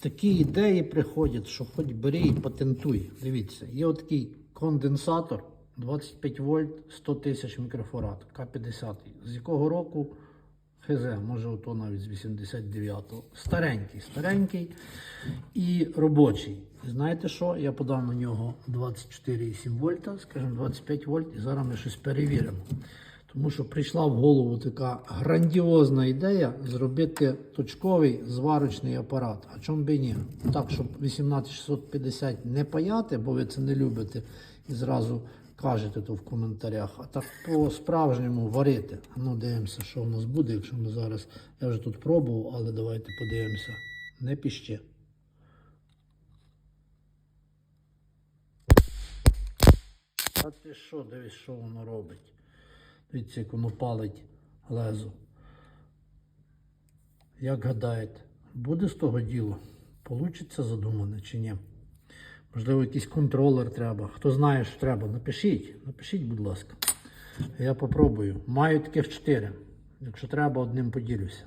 такі ідеї приходять, що хоч бери і патентуй. Дивіться, є отакий конденсатор 25 вольт 100 тисяч мікрофарад К50. З якого року? ХЗ, може ото навіть з 89-го. Старенький, старенький і робочий. Знаєте що? Я подав на нього 24,7 вольта, скажімо 25 вольт, і зараз ми щось перевіримо. Тому що прийшла в голову така грандіозна ідея зробити точковий зварочний апарат. А чому би ні? Так, щоб 18650 не паяти, бо ви це не любите, і зразу кажете то в коментарях, а так по-справжньому варити. Ну, дивимося, що в нас буде, якщо ми зараз. Я вже тут пробував, але давайте подивимося. Не піще. А ти що, дивись, що воно робить? Дивіться, як воно палить лезо. Як гадаєте, буде з того діло? Получиться задумане чи ні? Можливо, якийсь контролер треба. Хто знає, що треба, напишіть. Напишіть, будь ласка. Я попробую. Маю таких чотири. Якщо треба, одним поділюся.